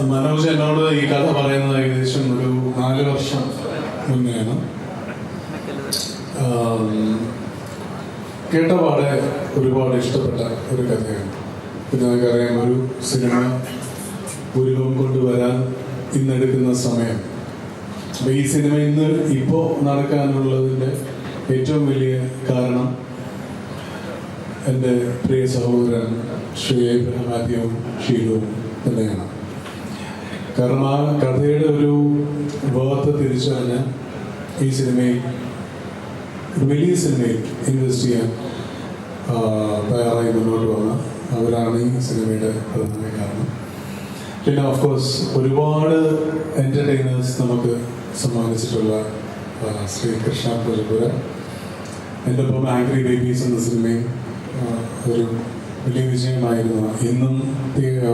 മനോജ് എന്നോട് ഈ കഥ പറയുന്നത് ഏകദേശം ഒരു നാല് വർഷം മുന്നെയാണ്. ആം, കേട്ടപാടെ ഒരുപാട് ഇഷ്ടപ്പെട്ട ഒരു കഥയാണ്. പിന്നെ നമുക്കറിയാം ഒരു സിനിമ ഉരുവം കൊണ്ടുവരാൻ ഇന്നെടുക്കുന്ന സമയം. അപ്പോൾ ഈ സിനിമ ഇന്ന് ഇപ്പോൾ നടക്കാനുള്ളതിന്റെ ഏറ്റവും വലിയ കാരണം എന്റെ പ്രിയ സഹോദരൻ ശ്രീ ഏബ്രഹാം മാത്യുവും ഷീലവും തന്നെയാണ്. കാരണം ആ കഥയുടെ ഒരു വേർത്ത് തിരിച്ചറിഞ്ഞ് ഈ സിനിമയിൽ വലിയ സിനിമയിൽ ഇൻവെസ്റ്റ് ചെയ്യാൻ തയ്യാറായി മുന്നോട്ട് വന്ന അവരാണ് ഈ സിനിമയുടെ പ്രധാന കാരണം. പിന്നെ ഓഫ് കോഴ്സ് ഒരുപാട് എന്റർടൈനേഴ്സ് നമുക്ക് സമ്മാനിച്ചിട്ടുള്ള ശ്രീ കൃഷ്ണ പ്രജപുര എന്റെ ഒപ്പം ആംഗ്രി ബേബീസ് എന്ന സിനിമയും ഒരു വലിയ വിജയമായിരുന്നു. ഇന്നും പിന്നെ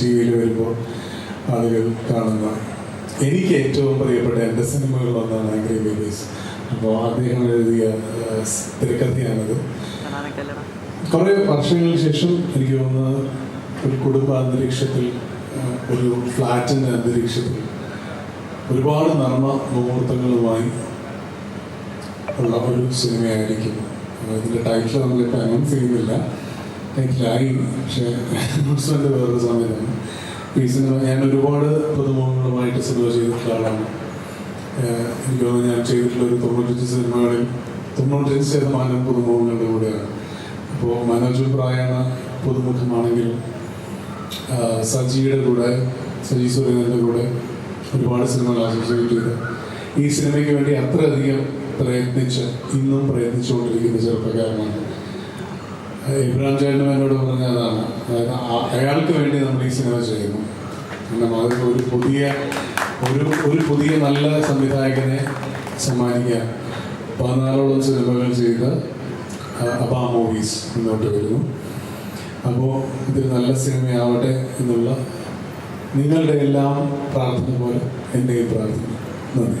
ടി വിയിൽ വരുമ്പോൾ ആളുകൾ കാണുന്ന എനിക്ക് ഏറ്റവും പ്രിയപ്പെട്ട എന്റെ സിനിമകളിൽ ഒന്നാണ് ആംഗ്രി ബേബീസ്. അപ്പോൾ അദ്ദേഹം എഴുതിയ തിരക്കഥയാണത്. കുറേ വർഷങ്ങൾക്ക് ശേഷം എനിക്ക് തോന്നുന്നത് ഒരു കുടുംബ അന്തരീക്ഷത്തിൽ ഒരു ഫ്ലാറ്റിന്റെ അന്തരീക്ഷത്തിൽ ഒരുപാട് നർമ്മ മുഹൂർത്തങ്ങളുമായി ഉള്ള ഒരു സിനിമയായിരിക്കും. ഇതിന്റെ ടൈറ്റിൽ നമ്മളിപ്പോൾ അനൗൺസ് ചെയ്യുന്നില്ല. ടൈറ്റിലായി പക്ഷേ വേറൊരു സമയത്താണ്. ഈ സിനിമ ഞാൻ ഒരുപാട് പുതുമുഖങ്ങളുമായിട്ട് സിനിമ ചെയ്തിട്ടുള്ള എനിക്ക് തോന്നുന്നു ഞാൻ ചെയ്തിട്ടുള്ള ഒരു തൊണ്ണൂറ്റഞ്ച് സിനിമകളിൽ തൊണ്ണൂറ്റഞ്ച് ശതമാനം പുതുമുഖങ്ങളുടെ കൂടെയാണ്. അപ്പോൾ മനോജ് പ്രായണ പുതുമുഖമാണെങ്കിലും ആഹ് സജിയുടെ കൂടെ സജി സുരേന്ദ്രന്റെ കൂടെ ഒരുപാട് സിനിമകൾ ചെയ്ത് ഈ സിനിമയ്ക്ക് വേണ്ടി അത്രയധികം പ്രയത്നിച്ച് ഇന്നും പ്രയത്നിച്ചുകൊണ്ടിരിക്കുന്ന ചെറുപ്പക്കാരനാണ്. ഇബ്രാഹിം ചേട്ടനും എന്നോട് പറഞ്ഞതാണ് അതായത് അയാൾക്ക് വേണ്ടി നമ്മൾ ഈ സിനിമ ചെയ്യുന്നു. കാരണം അത് ഒരു പുതിയ ഒരു ഒരു പുതിയ നല്ല സംവിധായകനെ സമ്മാനിക്കാൻ പതിനാലോളം സിനിമകൾ ചെയ്ത അബാ മൂവീസ് മുന്നോട്ട് വരുന്നു. അപ്പോൾ ഇതൊരു നല്ല സിനിമയാവട്ടെ എന്നുള്ള നിങ്ങളുടെ എല്ലാം പ്രാർത്ഥന പോലെ എന്റെയും പ്രാർത്ഥന. നന്ദി.